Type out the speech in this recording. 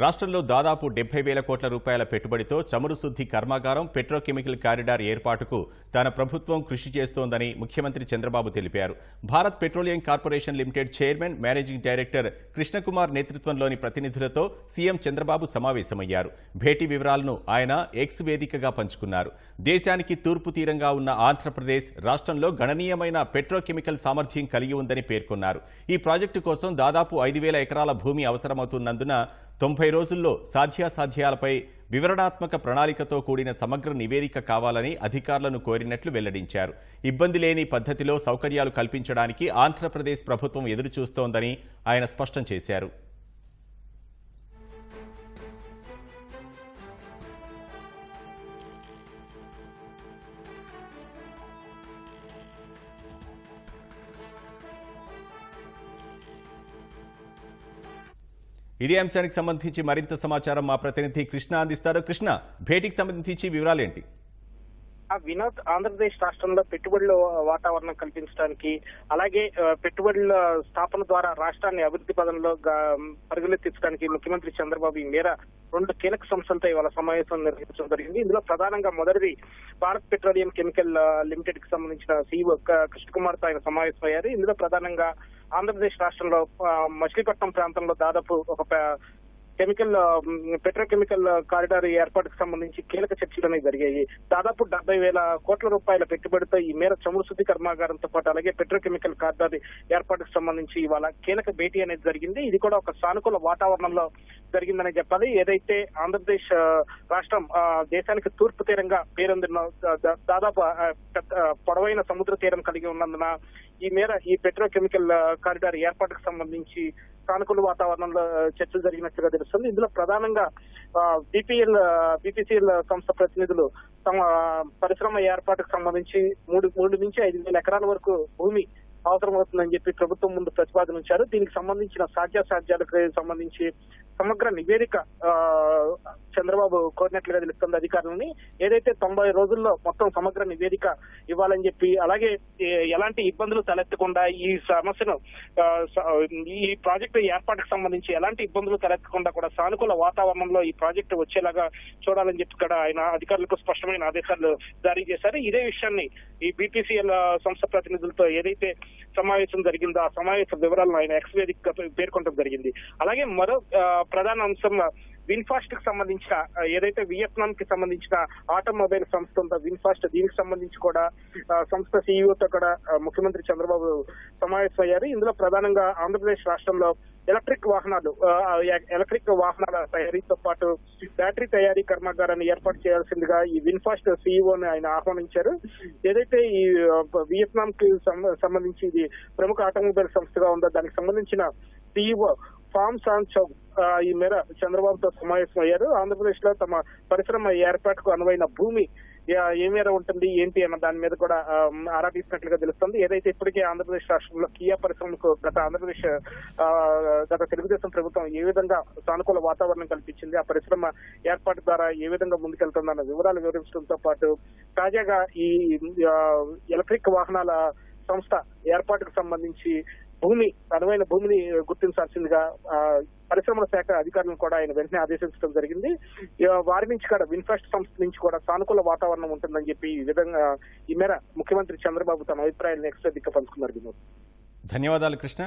రాష్ట్రంలో దాదాపు డెబ్బై వేల కోట్ల రూపాయల పెట్టుబడితో చమురు శుద్ధి కర్మాగారం పెట్రోకెమికల్ కారిడార్ ఏర్పాటుకు తన ప్రభుత్వం కృషి చేస్తోందని ముఖ్యమంత్రి చంద్రబాబు తెలిపారు. Bharat petroleum corporation limited chairman managing director Krishnakumar నేతృత్వంలోని ప్రతినిధులతో సీఎం చంద్రబాబు సమావేశమయ్యారు. భేటీ వివరాలను ఆయన ఎక్స్ వేదికగా పంచుకున్నారు. దేశానికి తూర్పు తీరంగా ఉన్న ఆంధ్రప్రదేశ్ రాష్ట్రంలో గణనీయమైన పెట్రోకెమికల్ సామర్థ్యం కలిగి ఉందని పేర్కొన్నారు. ఈ ప్రాజెక్టు కోసం దాదాపు ఐదు వేల ఎకరాల భూమి అవసరమవుతున్నందున తొంభై రోజుల్లో సాధ్యాసాధ్యాలపై వివరణాత్మక ప్రణాళికతో కూడిన సమగ్ర నివేదిక కావాలని అధికారులను కోరినట్లు వెల్లడించారు. ఇబ్బంది లేని పద్ధతిలో సౌకర్యాలు కల్పించడానికి ఆంధ్రప్రదేశ్ ప్రభుత్వం ఎదురుచూస్తోందని ఆయన స్పష్టం చేశారు. ఇదే అంశానికి సంబంధించి మరింత సమాచారం మా ప్రతినిధి కృష్ణ అందిస్తారు. కృష్ణ భేటీకి సంబంధించి వివరాలేంటి? ఆ వినోద్ ఆంధ్రప్రదేశ్ రాష్ట్రంలో పెట్టుబడుల వాతావరణం కల్పించడానికి అలాగే పెట్టుబడుల స్థాపన ద్వారా రాష్ట్రాన్ని అభివృద్ధి పదంలో గా- ముఖ్యమంత్రి చంద్రబాబు ఈ మేర రెండు కీలక సంస్థలతో ఇవాళ సమావేశం నిర్వహించడం జరిగింది. ఇందులో ప్రధానంగా మొదటిది భారత్ పెట్రోలియం కెమికల్ లిమిటెడ్కి సంబంధించిన సీఈఓ కృష్ణకుమార్తో ఆయన సమావేశమయ్యారు. ఇందులో ప్రధానంగా ఆంధ్రప్రదేశ్ రాష్ట్రంలో మచిలీపట్నం ప్రాంతంలో దాదాపు ఒక కెమికల్ పెట్రోకెమికల్ కారిడార్ ఏర్పాటుకు సంబంధించి కీలక చర్చలు అనేవి జరిగాయి. దాదాపు డెబ్బై వేల కోట్ల రూపాయల పెట్టుబడితో ఈ మేర చమురు శుద్ధి కర్మాగారంతో పాటు అలాగే పెట్రోకెమికల్ కారిడార్ ఏర్పాటుకు సంబంధించి ఇవాళ కీలక భేటీ అనేది జరిగింది. ఇది కూడా ఒక సానుకూల వాతావరణంలో జరిగిందని చెప్పాలి. ఏదైతే ఆంధ్రప్రదేశ్ రాష్ట్రం దేశానికి తూర్పు తీరంగా పేరొందిన దాదాపు పొడవైన సముద్ర తీరం కలిగి ఉన్నందున ఈ మేర ఈ పెట్రోకెమికల్ కారిడార్ ఏర్పాటుకు సంబంధించి సానుకూల వాతావరణంలో చర్చలు జరిగినట్లుగా తెలుస్తుంది. ఇందులో ప్రధానంగా బీపీఎల్ బీపీసీఎల్ సంస్థ ప్రతినిధులు తమ పరిశ్రమ ఏర్పాటుకు సంబంధించి మూడు మూడు నుంచి ఐదు వేల ఎకరాల వరకు భూమి అవసరమవుతుందని చెప్పి ప్రభుత్వం ముందు ప్రతిపాదన ఉంచారు. దీనికి సంబంధించిన సాధ్యాసాధ్యాలకు సంబంధించి సమగ్ర నివేదిక చంద్రబాబు కోరినట్లుగా తెలుస్తుంది అధికారులని. ఏదైతే తొంభై రోజుల్లో మొత్తం సమగ్ర నివేదిక ఇవ్వాలని చెప్పి అలాగే ఎలాంటి ఇబ్బందులు తలెత్తకుండా ఈ సమస్యను ఈ ప్రాజెక్టు ఏర్పాటుకు సంబంధించి ఎలాంటి ఇబ్బందులు తలెత్తకుండా కూడా సానుకూల వాతావరణంలో ఈ ప్రాజెక్టు వచ్చేలాగా చూడాలని చెప్పి ఇక్కడ ఆయన అధికారులకు స్పష్టమైన ఆదేశాలు జారీ చేశారు. ఇదే విషయాన్ని ఈ బీపీసీఎల్ సంస్థ ప్రతినిధులతో ఏదైతే సమావేశం జరిగిందో ఆ సమావేశ వివరాలను ఆయన ఎక్స్ వేదికగా పేర్కొనడం జరిగింది. అలాగే మరో ప్రధాన అంశం విన్ఫాస్ట్కి సంబంధించిన ఏదైతే వియత్నాం కి సంబంధించిన ఆటోమొబైల్ సంస్థ ఉందో విన్ఫాస్ట్ దీనికి సంబంధించి కూడా సంస్థ సీఈఓతో కూడా ముఖ్యమంత్రి చంద్రబాబు సమావేశమయ్యారు. ఇందులో ప్రధానంగా ఆంధ్రప్రదేశ్ రాష్ట్రంలో ఎలక్ట్రిక్ వాహనాలు ఎలక్ట్రిక్ వాహనాల తయారీతో పాటు బ్యాటరీ తయారీ కర్మాగారాన్ని ఏర్పాటు చేయాల్సిందిగా ఈ విన్ఫాస్ట్ సీఈఓని ఆయన ఆహ్వానించారు. ఏదైతే ఈ వియత్నాం కి సంబంధించి ఇది ప్రముఖ ఆటోమొబైల్ సంస్థగా ఉందో దానికి సంబంధించిన సీఈఓ ఫామ్ సాన్ చౌక్ ఈ మేర చంద్రబాబుతో సమావేశం అయ్యారు ఆంధ్రప్రదేశ్లో తమ పరిశ్రమ ఏర్పాటుకు అనువైన భూమి ఏ మేర ఉంటుంది ఏంటి అన్న దాని మీద కూడా ఆరా తీసినట్లుగా తెలుస్తుంది. ఏదైతే ఇప్పటికే ఆంధ్రప్రదేశ్ రాష్ట్రంలో కియా పరిశ్రమకు గత ఆంధ్రప్రదేశ్ గత తెలుగుదేశం ప్రభుత్వం ఏ విధంగా సానుకూల వాతావరణం కల్పించింది ఆ పరిశ్రమ ఏర్పాటు ద్వారా ఏ విధంగా ముందుకెళ్తుందన్న వివరాలు వివరించడంతో పాటు తాజాగా ఈ ఎలక్ట్రిక్ వాహనాల సంస్థ ఏర్పాటుకు సంబంధించి భూమి అనువైన భూమిని గుర్తించాల్సిందిగా పరిశ్రమల శాఖ అధికారులను కూడా ఆయన వెంటనే ఆదేశించడం జరిగింది. వారి నుంచి కూడా విన్ఫాస్ట్ సంస్థ నుంచి కూడా సానుకూల వాతావరణం ఉంటుందని చెప్పి ఈ విధంగా ఈ మేర ముఖ్యమంత్రి చంద్రబాబు తన అభిప్రాయాలను ఎక్స్ట్రా దిక్క పంచుకున్నారు ధన్యవాదాలు కృష్ణ.